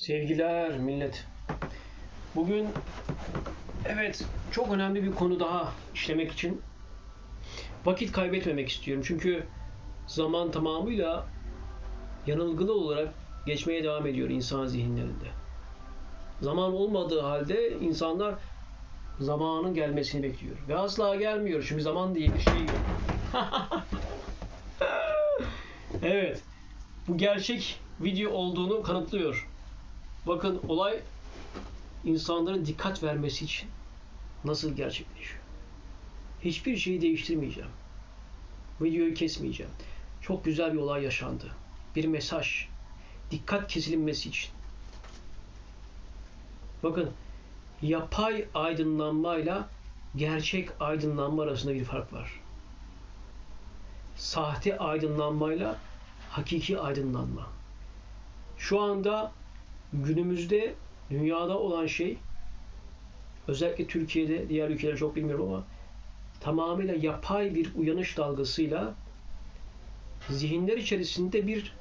Sevgiler millet. Bugün evet çok önemli bir konu daha işlemek için vakit kaybetmemek istiyorum. Çünkü zaman tamamıyla yanılgılı olarak geçmeye devam ediyor insan zihinlerinde. Zaman olmadığı halde insanlar zamanın gelmesini bekliyor. Ve asla gelmiyor. Çünkü zaman diye bir şey yok. evet. Bu gerçek video olduğunu kanıtlıyor. Bakın olay insanların dikkat vermesi için nasıl gerçekleşiyor. Hiçbir şeyi değiştirmeyeceğim. Videoyu kesmeyeceğim. Çok güzel bir olay yaşandı. Bir mesaj. Dikkat kesilinmesi için. Bakın yapay aydınlanmayla gerçek aydınlanma arasında bir fark var. Sahte aydınlanmayla hakiki aydınlanma. Şu anda günümüzde dünyada olan şey özellikle Türkiye'de diğer ülkeleri çok bilmiyorum ama tamamıyla yapay bir uyanış dalgasıyla zihinler içerisinde bir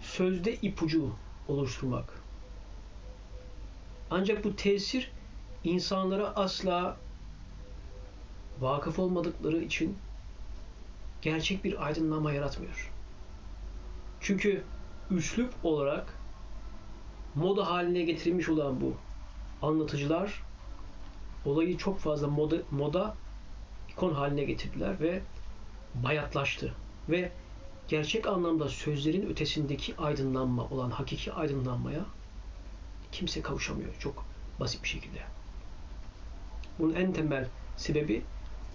sözde ipucu oluşturmak. Ancak bu tesir insanlara asla vakıf olmadıkları için gerçek bir aydınlanma yaratmıyor. Çünkü üslup olarak moda haline getirilmiş olan bu anlatıcılar olayı çok fazla moda, moda ikon haline getirdiler ve bayatlaştı. Ve gerçek anlamda sözlerin ötesindeki aydınlanma olan hakiki aydınlanmaya kimse kavuşamıyor. Çok basit bir şekilde. Bunun en temel sebebi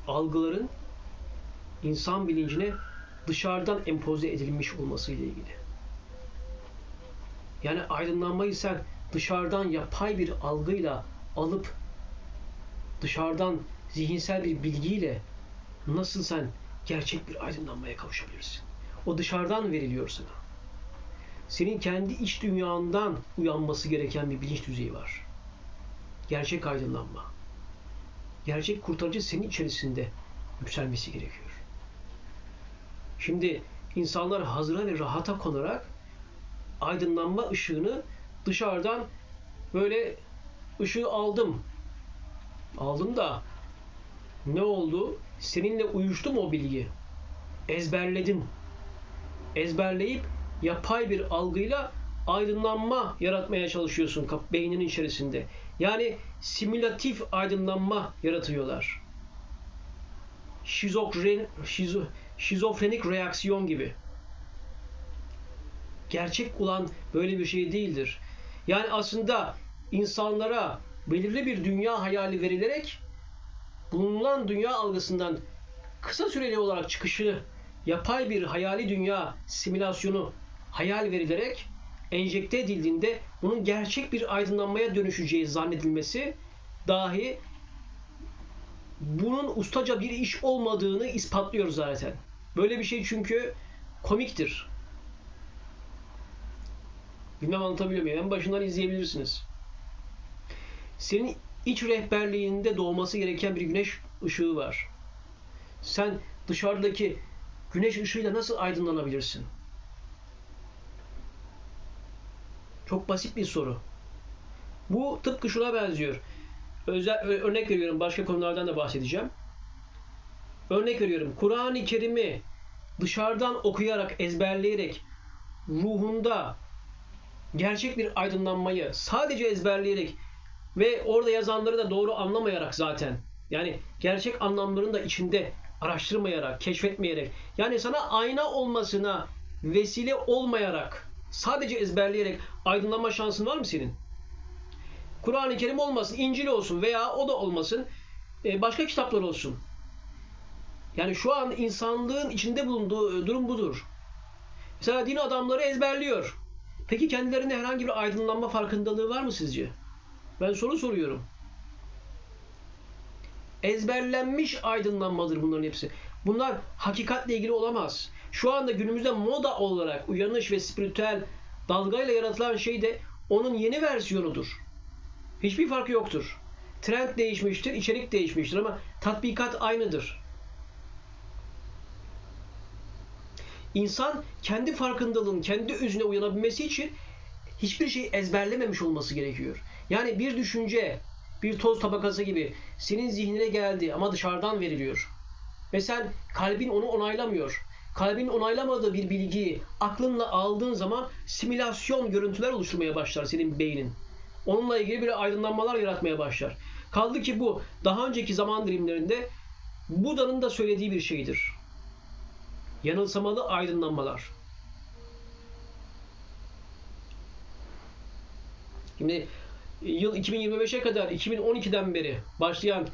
algıların insan bilincine dışarıdan empoze edilmiş olması ile ilgili. Yani aydınlanmayı sen dışarıdan yapay bir algıyla alıp dışarıdan zihinsel bir bilgiyle nasıl sen gerçek bir aydınlanmaya kavuşabilirsin? O dışarıdan veriliyor sana. Senin kendi iç dünyandan uyanması gereken bir bilinç düzeyi var. Gerçek aydınlanma. Gerçek kurtarıcı senin içerisinde yükselmesi gerekiyor. Şimdi insanlar hazıra ve rahata konarak aydınlanma ışığını dışarıdan böyle ışığı aldım. Aldım da ne oldu? Seninle uyuştu mu o bilgi? Ezberledin. Ezberleyip yapay bir algıyla aydınlanma yaratmaya çalışıyorsun beyninin içerisinde. Yani simülatif aydınlanma yaratıyorlar. Şizofren, şizo, şizofrenik reaksiyon gibi. Gerçek olan böyle bir şey değildir. Yani aslında insanlara belirli bir dünya hayali verilerek bulunan dünya algısından kısa süreli olarak çıkışı yapay bir hayali dünya simülasyonu hayal verilerek enjekte edildiğinde bunun gerçek bir aydınlanmaya dönüşeceği zannedilmesi dahi bunun ustaca bir iş olmadığını ispatlıyor zaten. Böyle bir şey çünkü komiktir. Bilmem anlatabiliyor muyum? En başından izleyebilirsiniz. Senin iç rehberliğinde doğması gereken bir güneş ışığı var. Sen dışarıdaki güneş ışığıyla nasıl aydınlanabilirsin? Çok basit bir soru. Bu tıpkı şuna benziyor. Özel, örnek veriyorum başka konulardan da bahsedeceğim. Örnek veriyorum. Kur'an-ı Kerim'i dışarıdan okuyarak, ezberleyerek ruhunda gerçek bir aydınlanmayı sadece ezberleyerek ve orada yazanları da doğru anlamayarak zaten yani gerçek anlamlarını da içinde araştırmayarak, keşfetmeyerek yani sana ayna olmasına vesile olmayarak sadece ezberleyerek aydınlanma şansın var mı senin? Kur'an-ı Kerim olmasın, İncil olsun veya o da olmasın, e, başka kitaplar olsun. Yani şu an insanlığın içinde bulunduğu durum budur. Mesela din adamları ezberliyor. Peki kendilerinde herhangi bir aydınlanma farkındalığı var mı sizce? Ben soru soruyorum. Ezberlenmiş aydınlanmadır bunların hepsi. Bunlar hakikatle ilgili olamaz. Şu anda günümüzde moda olarak uyanış ve spiritüel dalgayla yaratılan şey de onun yeni versiyonudur. Hiçbir farkı yoktur. Trend değişmiştir, içerik değişmiştir ama tatbikat aynıdır. İnsan kendi farkındalığın, kendi özüne uyanabilmesi için hiçbir şey ezberlememiş olması gerekiyor. Yani bir düşünce, bir toz tabakası gibi senin zihnine geldi ama dışarıdan veriliyor. Ve sen kalbin onu onaylamıyor. Kalbin onaylamadığı bir bilgiyi aklınla aldığın zaman simülasyon görüntüler oluşturmaya başlar senin beynin. Onunla ilgili bir aydınlanmalar yaratmaya başlar. Kaldı ki bu daha önceki zaman dilimlerinde Buda'nın da söylediği bir şeydir. Yanılsamalı aydınlanmalar. Şimdi yıl 2025'e kadar 2012'den beri başlayan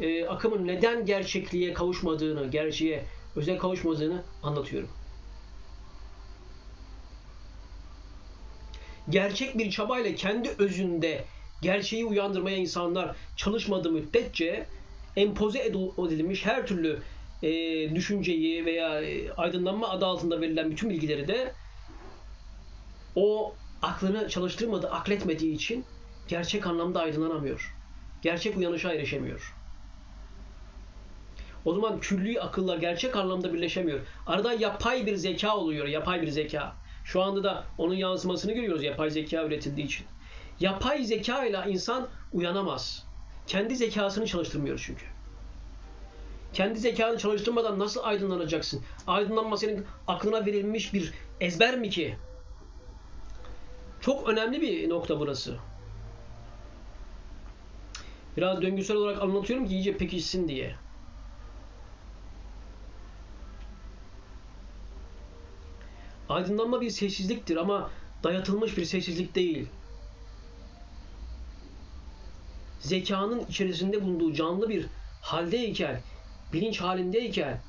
e, akımın neden gerçekliğe kavuşmadığını, gerçeğe özel kavuşmadığını anlatıyorum. Gerçek bir çabayla kendi özünde gerçeği uyandırmaya insanlar çalışmadığı müddetçe empoze edilmiş her türlü e, düşünceyi veya e, aydınlanma adı altında verilen bütün bilgileri de o aklını çalıştırmadı, akletmediği için gerçek anlamda aydınlanamıyor. Gerçek uyanışa erişemiyor. O zaman külli akılla gerçek anlamda birleşemiyor. Arada yapay bir zeka oluyor, yapay bir zeka. Şu anda da onun yansımasını görüyoruz yapay zeka üretildiği için. Yapay zeka ile insan uyanamaz. Kendi zekasını çalıştırmıyor çünkü. Kendi zekanı çalıştırmadan nasıl aydınlanacaksın? Aydınlanma senin aklına verilmiş bir ezber mi ki? Çok önemli bir nokta burası. Biraz döngüsel olarak anlatıyorum ki iyice pekişsin diye. Aydınlanma bir sessizliktir ama dayatılmış bir sessizlik değil. Zekanın içerisinde bulunduğu canlı bir haldeyken, bilinç halindeyken,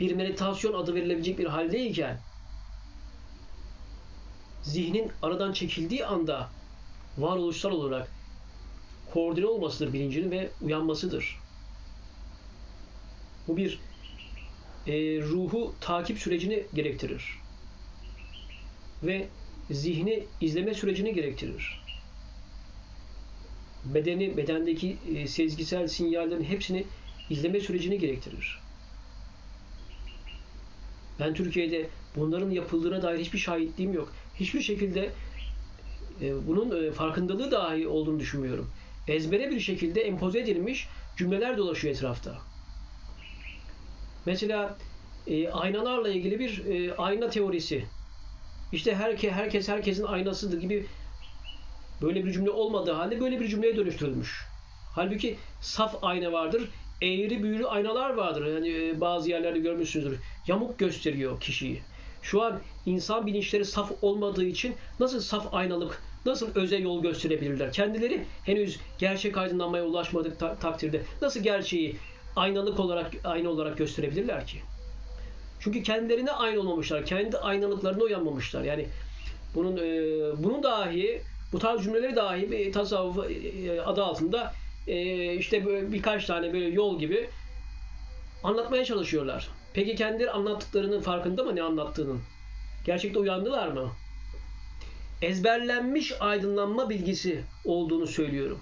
bir meditasyon adı verilebilecek bir haldeyken, zihnin aradan çekildiği anda varoluşsal olarak koordine olmasıdır bilincinin ve uyanmasıdır. Bu bir e, ruhu takip sürecini gerektirir. Ve zihni izleme sürecini gerektirir. Bedeni, bedendeki e, sezgisel sinyallerin hepsini izleme sürecini gerektirir. Ben Türkiye'de bunların yapıldığına dair hiçbir şahitliğim yok. Hiçbir şekilde e, bunun e, farkındalığı dahi olduğunu düşünmüyorum. Ezbere bir şekilde empoze edilmiş cümleler dolaşıyor etrafta. Mesela e, aynalarla ilgili bir ayna teorisi. İşte herke, herkes herkesin aynasıdır gibi böyle bir cümle olmadığı halde böyle bir cümleye dönüştürülmüş. Halbuki saf ayna vardır, eğri büğrü aynalar vardır. Yani e, bazı yerlerde görmüşsünüzdür. Yamuk gösteriyor kişiyi. Şu an insan bilinçleri saf olmadığı için nasıl saf aynalık, nasıl öze yol gösterebilirler? Kendileri henüz gerçek aydınlanmaya ulaşmadık ta- takdirde nasıl gerçeği aynalık olarak ayna olarak gösterebilirler ki? Çünkü kendilerine aynı olmamışlar. Kendi aynalıklarına uyanmamışlar. Yani bunun e, bunun dahi bu tarz cümleleri dahi bir tasavvuf e, adı altında e, işte böyle birkaç tane böyle yol gibi anlatmaya çalışıyorlar. Peki kendileri anlattıklarının farkında mı ne anlattığının? Gerçekte uyandılar mı? Ezberlenmiş aydınlanma bilgisi olduğunu söylüyorum.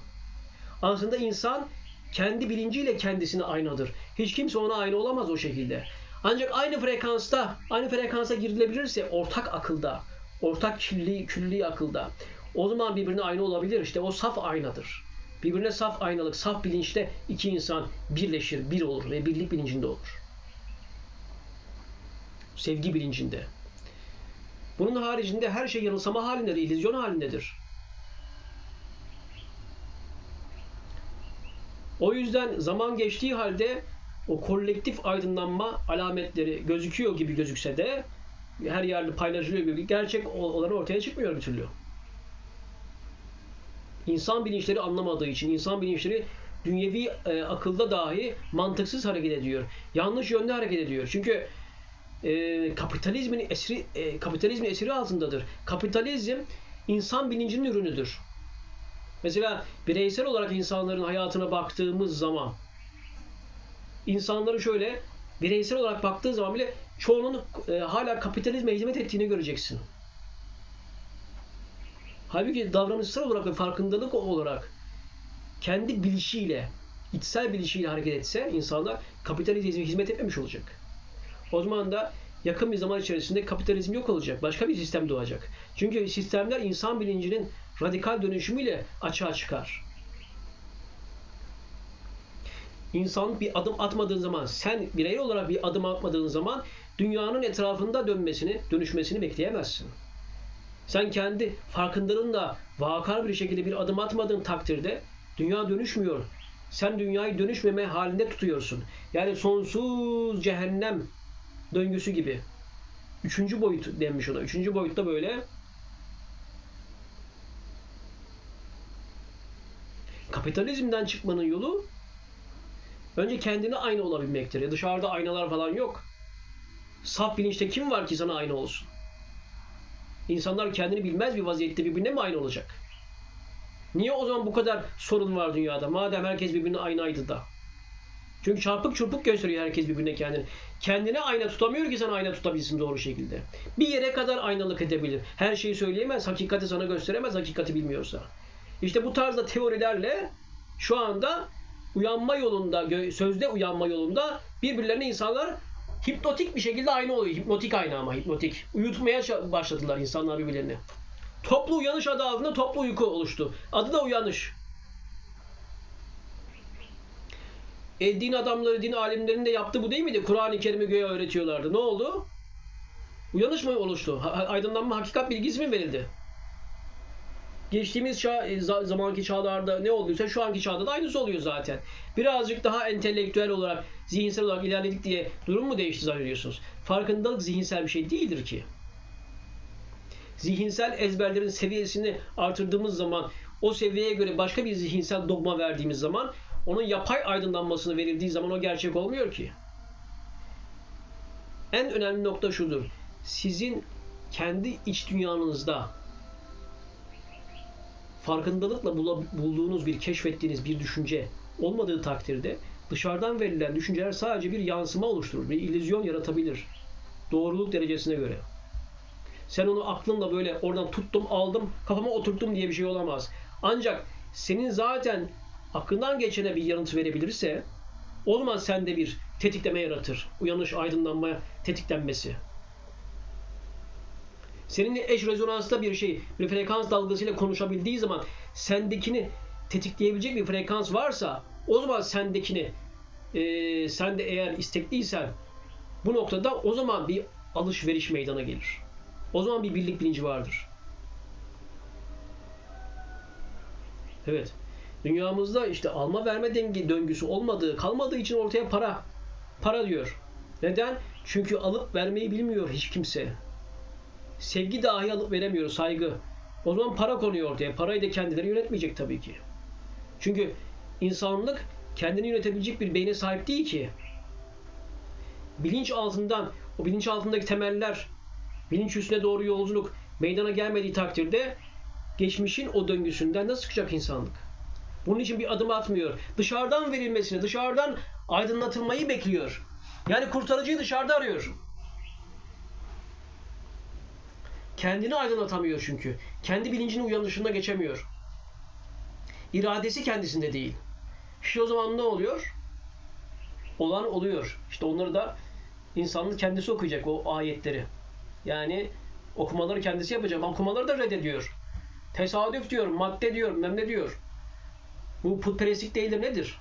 Aslında insan kendi bilinciyle kendisine aynadır. Hiç kimse ona aynı olamaz o şekilde. Ancak aynı frekansta, aynı frekansa girilebilirse ortak akılda, ortak külli, külli akılda o zaman birbirine aynı olabilir. İşte o saf aynadır. Birbirine saf aynalık, saf bilinçte iki insan birleşir, bir olur ve birlik bilincinde olur. Sevgi bilincinde. Bunun haricinde her şey yanılsama halindedir, illüzyon halindedir. O yüzden zaman geçtiği halde o kolektif aydınlanma alametleri gözüküyor gibi gözükse de her yerde paylaşılıyor gibi gerçek olanı ortaya çıkmıyor bir türlü. İnsan bilinçleri anlamadığı için, insan bilinçleri dünyevi e, akılda dahi mantıksız hareket ediyor. Yanlış yönde hareket ediyor. Çünkü e, kapitalizmin esiri e, kapitalizmin esiri altındadır. Kapitalizm insan bilincinin ürünüdür. Mesela bireysel olarak insanların hayatına baktığımız zaman insanları şöyle bireysel olarak baktığı zaman bile çoğunun e, hala kapitalizme hizmet ettiğini göreceksin. Halbuki davranışsal olarak ve farkındalık olarak kendi bilişiyle, içsel bilişiyle hareket etse insanlar kapitalizme hizmet etmemiş olacak. O zaman da yakın bir zaman içerisinde kapitalizm yok olacak. Başka bir sistem doğacak. Çünkü sistemler insan bilincinin radikal dönüşümüyle açığa çıkar. İnsan bir adım atmadığın zaman, sen birey olarak bir adım atmadığın zaman dünyanın etrafında dönmesini, dönüşmesini bekleyemezsin. Sen kendi farkındalığınla vakar bir şekilde bir adım atmadığın takdirde dünya dönüşmüyor. Sen dünyayı dönüşmeme halinde tutuyorsun. Yani sonsuz cehennem döngüsü gibi. Üçüncü boyut denmiş ona. Üçüncü boyutta böyle kapitalizmden çıkmanın yolu önce kendine aynı olabilmektir. Ya dışarıda aynalar falan yok. Saf bilinçte kim var ki sana aynı olsun? İnsanlar kendini bilmez bir vaziyette birbirine mi aynı olacak? Niye o zaman bu kadar sorun var dünyada? Madem herkes birbirine aynaydı da. Çünkü çarpık çırpık gösteriyor herkes birbirine kendini. Kendine ayna tutamıyor ki sen ayna tutabilsin doğru şekilde. Bir yere kadar aynalık edebilir. Her şeyi söyleyemez, hakikati sana gösteremez, hakikati bilmiyorsa. İşte bu tarzda teorilerle şu anda uyanma yolunda, sözde uyanma yolunda birbirlerine insanlar hipnotik bir şekilde aynı oluyor. Hipnotik aynı ama hipnotik. Uyutmaya başladılar insanlar birbirlerini. Toplu uyanış adı altında toplu uyku oluştu. Adı da uyanış. E, din adamları, din alimlerinin de yaptığı bu değil miydi? Kur'an-ı Kerim'i göğe öğretiyorlardı. Ne oldu? Uyanış mı oluştu? Aydınlanma, hakikat bilgisi mi verildi? Geçtiğimiz çağ, e, zamanki çağlarda ne olduysa şu anki çağda da aynısı oluyor zaten. Birazcık daha entelektüel olarak, zihinsel olarak ilerledik diye durum mu değişti zannediyorsunuz? Farkındalık zihinsel bir şey değildir ki. Zihinsel ezberlerin seviyesini artırdığımız zaman, o seviyeye göre başka bir zihinsel dogma verdiğimiz zaman, onun yapay aydınlanmasını verildiği zaman o gerçek olmuyor ki. En önemli nokta şudur. Sizin kendi iç dünyanızda farkındalıkla bulduğunuz bir, keşfettiğiniz bir düşünce olmadığı takdirde dışarıdan verilen düşünceler sadece bir yansıma oluşturur, bir illüzyon yaratabilir. Doğruluk derecesine göre. Sen onu aklınla böyle oradan tuttum, aldım, kafama oturttum diye bir şey olamaz. Ancak senin zaten aklından geçene bir yanıt verebilirse o zaman sende bir tetikleme yaratır. Uyanış, aydınlanma tetiklenmesi seninle eş rezonansta bir şey, bir frekans dalgasıyla konuşabildiği zaman sendekini tetikleyebilecek bir frekans varsa o zaman sendekini e, sen de eğer istekliysen bu noktada o zaman bir alışveriş meydana gelir. O zaman bir birlik bilinci vardır. Evet. Dünyamızda işte alma verme dengi döngüsü olmadığı, kalmadığı için ortaya para para diyor. Neden? Çünkü alıp vermeyi bilmiyor hiç kimse. Sevgi dahi alıp veremiyor, saygı. O zaman para konuyor ortaya. Parayı da kendileri yönetmeyecek tabii ki. Çünkü insanlık kendini yönetebilecek bir beyne sahip değil ki. Bilinç altından, o bilinç altındaki temeller, bilinç üstüne doğru yolculuk meydana gelmediği takdirde geçmişin o döngüsünden nasıl çıkacak insanlık? Bunun için bir adım atmıyor. Dışarıdan verilmesini, dışarıdan aydınlatılmayı bekliyor. Yani kurtarıcıyı dışarıda arıyor. Kendini aydınlatamıyor çünkü. Kendi bilincinin uyanışına geçemiyor. İradesi kendisinde değil. İşte o zaman ne oluyor? Olan oluyor. İşte onları da insanlık kendisi okuyacak o ayetleri. Yani okumaları kendisi yapacak. Okumaları da reddediyor. Tesadüf diyor, madde diyor, ne diyor. Bu putperestlik değildir nedir?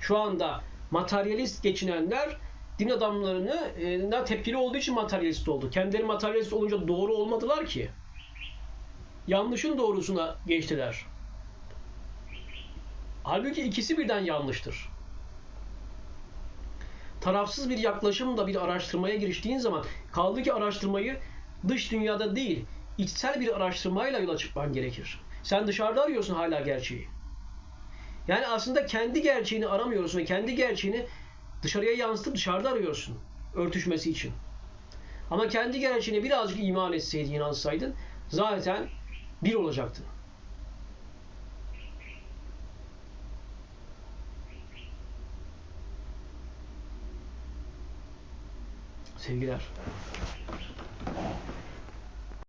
Şu anda materyalist geçinenler din adamlarını e, tepkili olduğu için materyalist oldu. Kendileri materyalist olunca doğru olmadılar ki. Yanlışın doğrusuna geçtiler. Halbuki ikisi birden yanlıştır. Tarafsız bir yaklaşımla bir araştırmaya giriştiğin zaman kaldı ki araştırmayı dış dünyada değil, içsel bir araştırmayla yola çıkman gerekir. Sen dışarıda arıyorsun hala gerçeği. Yani aslında kendi gerçeğini aramıyorsun ve kendi gerçeğini Dışarıya yansıtıp dışarıda arıyorsun. Örtüşmesi için. Ama kendi gerçeğine birazcık iman etseydin, inansaydın zaten bir olacaktın. Sevgiler.